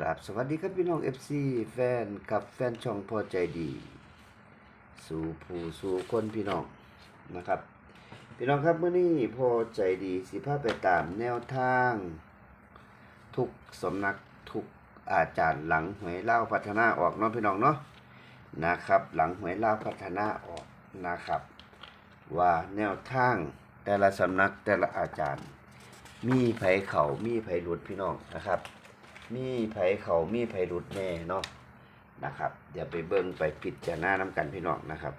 กับสวัสดีครับพี่น้อง FC แฟนกับแฟนช่องพอใจดี สู่ผู้สู่คนพี่น้องนะครับ พี่น้องครับเมื่อนี้พอใจดีสิพาไปตามแนวทาง ทุกสำนักทุกอาจารย์หลังหวยเล่าพัฒนาออกเนาะพี่น้องเนาะนะครับ หลังหวยเล่าพัฒนาออกนะครับ ว่าแนวทางแต่ละสำนักแต่ละอาจารย์ มีไผเขามีไผหลุดพี่น้องนะครับ มีไผเขามีไผหลุดแน่เนาะนะครับเดี๋ยวไปเบิ่งไปพิดจารณาน้ำกันพี่น้องนะครับ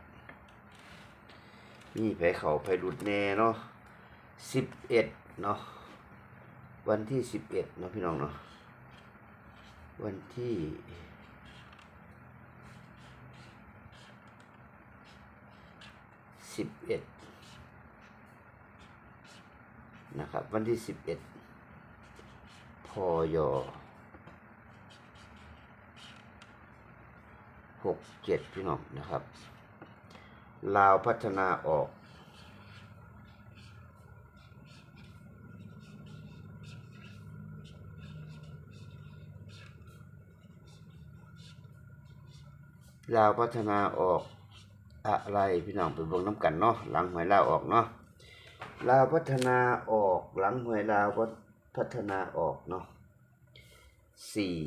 มีไผเขาไผหลุดแน่เนาะสิบเอ็ดเนาะวันที่สิบเอ็ดเนาะพี่น้องเนาะวันที่สิบเอ็ดนะครับ วันที่สิบเอ็ดพย หกเจ็ดพี่น้องนะครับ ลาวพัฒนาออกลาวพัฒนาออกอะไรพี่น้องไปเบิ่งน้ำกันเนาะหลังหวยลาวออกเนาะลาวพัฒนาออกหลังหวยลาวพัฒนาออกเนาะสี่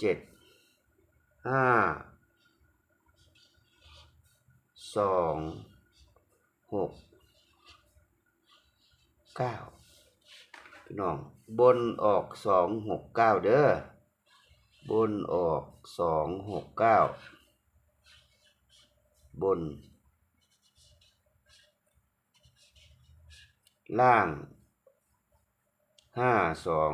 เจ็ดห้าสองหกเก้าพี่น้อง บนออกสองหกเก้าเด้อบนออกสองหกเก้าบน ล่างห้าสอง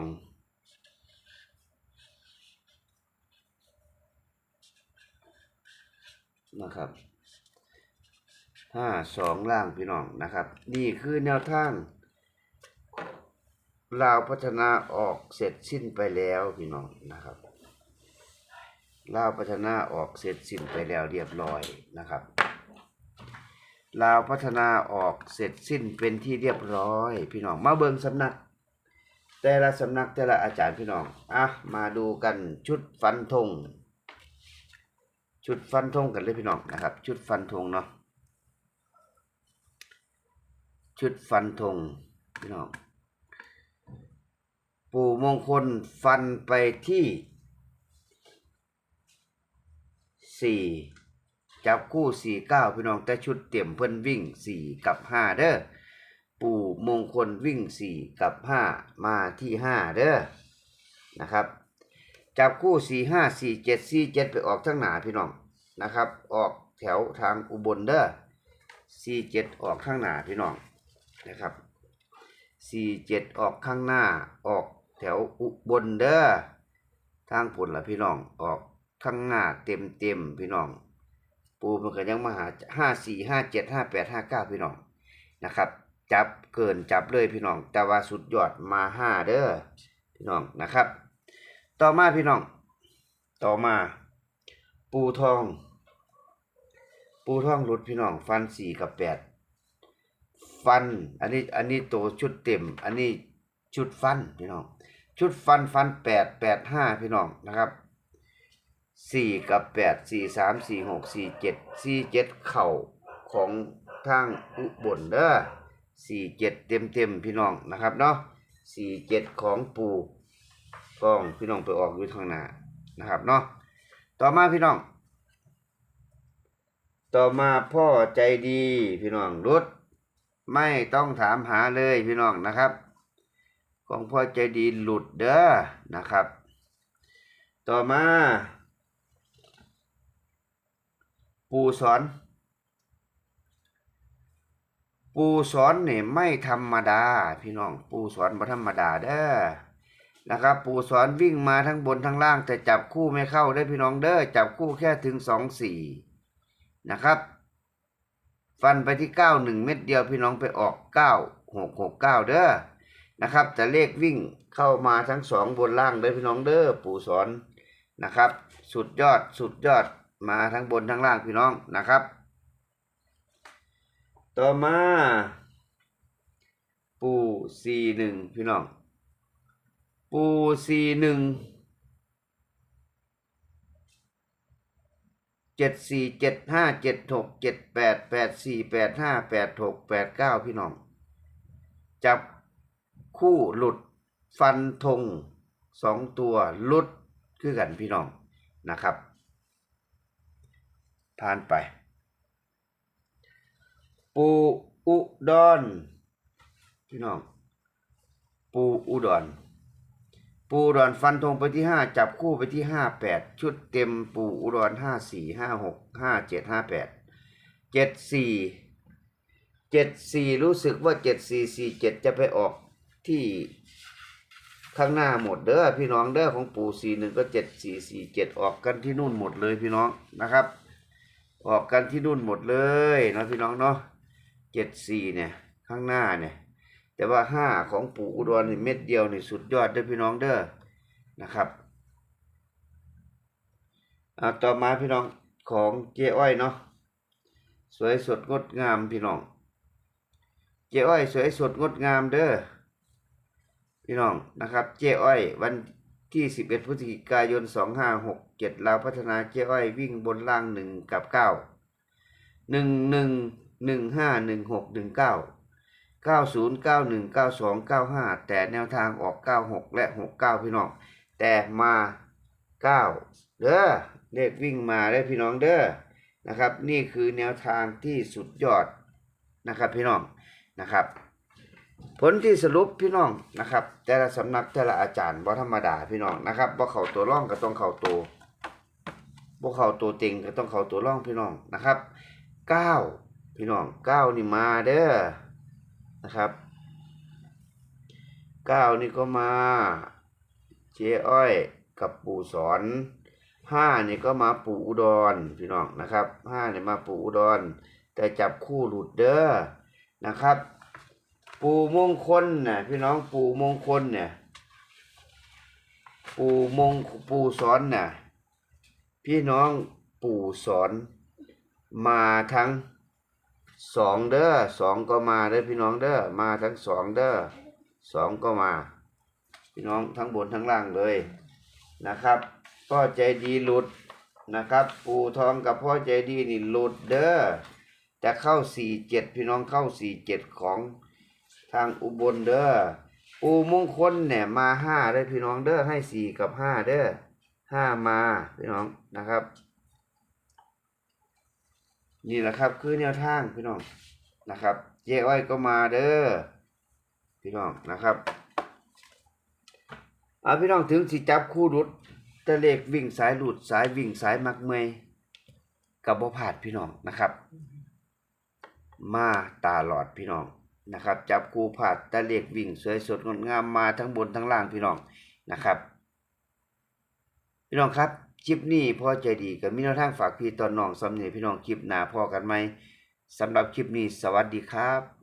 นะครับห้าสองล่างพี่น้องนะครับ นี่คือแนวทางลาวพัฒนาออกเสร็จสิ้นไปแล้วพี่น้องนะครับลาวพัฒนาออกเสร็จสิ้นไปแล้วเรียบร้อยนะครับลาวพัฒนาออกเสร็จสิ้นเป็นที่เรียบร้อย พี่น้องมาเบิ่งสำนัก แต่ละสำนักแต่ละอาจารย์พี่น้องอะมาดูกันชุดฟันธง ชุดฟันธงกันเลยพี่น้องนะครับ ชุดฟันธงเนาะชุดฟันธงพี่น้องปู่มงคลฟันไปที่สี่จับคู่สี่เก้าพี่น้องแต่ชุดเต็มเพิ่นวิ่งสี่กับห้าเด้อปู่มงคลวิ่งสี่กับห้ามาที่ห้าเด้อนะครับ จับคู่สี่ห้าสี่เจ็ดสี่เจ็ดไปออกทั้งหนาพี่น้องนะครับ ออกแถวทางอุบลเด้อสี่เจ็ดออกข้างหน้าพี่น้องนะครับสี่เจ็ดออกข้างหน้าออกแถวอุบลเด้อทางผลละพี่น้องออกข้างหน้าเต็มเต็มพี่น้อง ปูมันก็ยังมาหาห้าสี่ห้าเจ็ดห้าแปดห้าเก้าพี่น้องนะครับ จับเกินจับเลยพี่น้อง แต่ว่าสุดยอดมาห้าเด้อพี่น้องนะครับ ต่อมาพี่น้อง ต่อมา ปูทอง ปูทองหลุดพี่น้อง ฟันสี่กับแปดฟัน อันนี้ อันนี้ตัวชุดเต็ม อันนี้ชุดฟันพี่น้อง ชุดฟันฟันแปดแปดห้าพี่น้องนะครับสี่กับแปดสี่สามสี่หกสี่เจ็ดสี่เจ็ดเข่าของทางอุบลเด้อสี่เจ็ดเต็มเต็มพี่น้องนะครับเนาะสี่เจ็ดของปู ฟองพี่น้องไปออกอยู่ทางหน้านะครับเนาะต่อมาพี่น้อง ต่อมาพ่อใจดีพี่น้องรุดไม่ต้องถามหาเลยพี่น้องนะครับ ของพ่อใจดีหลุดเด้อนะครับ ต่อมาปูสอน ปูสอนเนี่ยไม่ธรรมดา พี่น้อง ปูสอนบ่ธรรมดาเด้อ นะครับ ปู่สอนวิ่งมาทั้งบนทั้งล่าง แต่จับคู่ไม่เข้าได้พี่น้องเด้อจับคู่แค่ถึงสองสี่นะครับ ฟันไปที่เก้าหนึ่งเม็ดเดียวพี่น้องไปออกเก้าหกหกเก้าเด้อนะครับ แต่เลขวิ่งเข้ามาทั้งสองบนล่างเด้อพี่น้องเด้อปู่สอนนะครับ สุดยอดสุดยอดมาทั้งบนทั้งล่างพี่น้องนะครับ ต่อมา ปู่สี่หนึ่งพี่น้อง ปูสี่หนึ่งเจ็ดสี่เจ็ดห้าเจ็ดหกเจ็ดแปดแปดสี่แปดห้าแปดหกแปดเก้าพี่น้อง จับคู่หลุดฟันธงสองตัวหลุดคือกันพี่น้องนะครับ ผ่านไป ปูอุดรพี่น้อง ปูอุดร ปูอุดรฟันธงไปที่ห้าจับคู่ไปที่ห้าแปดชุดเต็มปูอุดรห้าสี่ห้าหกห้าเจ็ดห้าแปดเจ็ดสี่เจ็ดสี่รู้สึกว่าเจ็ดสี่สี่เจ็ดจะไปออกที่ข้างหน้าหมดเด้อพี่น้องเด้อของปูสี่หนึ่งก็เจ็ดสี่สี่เจ็ดออกกันที่นู่นหมดเลยพี่น้องนะครับ ออกกันที่นู่นหมดเลยนะพี่น้องเนาะเจ็ดสี่เนี่ยข้างหน้าเนี่ย แต่ว่าห้าของปู่อุดรนี่เม็ดเดียวนี่สุดยอดเด้อพี่น้องเด้อนะครับเอาต่อมาพี่น้องของเจ้อ้อยเนาะสวยสดงดงามพี่น้อง เจ้อ้อย สวยสดงดงามเด้อพี่น้องนะครับ เจ้อ้อย วันที่ 11พฤศจิกายน 2567ลาวพัฒนาเจ้อ้อยวิ่งบนล่าง 1 กับ 9 1 1 1 5 1 6 1 9 90 91 92 95 แต่แนวทางออก 96 และ 69 พี่น้อง แต่มา 9 เด้อเลขวิ่งมาได้พี่น้องเด้อนะครับ นี่คือแนวทางที่สุดยอดนะครับพี่น้องนะครับ ผลที่สรุปพี่น้องนะครับ แต่ละสำนักแต่ละอาจารย์บ่ธรรมดาพี่น้องนะครับบ่เข้าตัวร่องก็ต้องเข้าตัวบ่เข้าตัวเต็งก็ต้องเข้าตัวร่องพี่น้องนะครับเก้าพี่น้องเก้านี่มาเด้อ นะครับเก้านี่ก็มาเจ๊อ้อยกับปู่สอนห้านี่ก็มาปู่อุดรพี่น้องนะครับห้านี่มาปู่อุดร แต่จับคู่หลุดเด้อนะครับ ปู่มงคลน่ะพี่น้องปู่มงคลเนี่ยปู่มงปู่สอนน่ะพี่น้องปู่สอนมาทั้ง สองเด้อสองก็มาเด้อพี่น้องเด้อมาทั้งสองเด้อสองก็มา พี่น้องทั้งบนทั้งล่างเลยนะครับพ่อใจดีหลุดนะครับ ปูทองกับพ่อใจดีนี่หลุดเด้อจะเข้าสี่เจ็ดพี่น้องเข้าสี่เจ็ดของทางอุบลเด้อปูมงคลเนี่ยมาห้าได้อพี่น้องเด้อให้สี่กับห้าเด้อห้ามาพี่น้องนะครับ นี่แหละครับ คือแนวทางพี่น้องนะครับ เจ๊อ้อยก็มาเด้อพี่น้องนะครับเอาพี่น้องถึงสิจับคู่รุดต่เลขวิ่งสายหลุดสายวิ่งสายมักเมยกับบ่ผาดพี่น้องนะครับ มาตาหลอดพี่น้องนะครับ จับคู่ผาดต่เลขวิ่งสวยสดงดงามมาทั้งบนทั้งล่างพี่น้องนะครับ พี่น้องครับ คลิปนี้พอใจดีกับมีแนวทางฝากพี่ตอนน้องสำเนียพี่น้องคลิปหน้าพอกันไหมสำหรับคลิปนี้สวัสดีครับ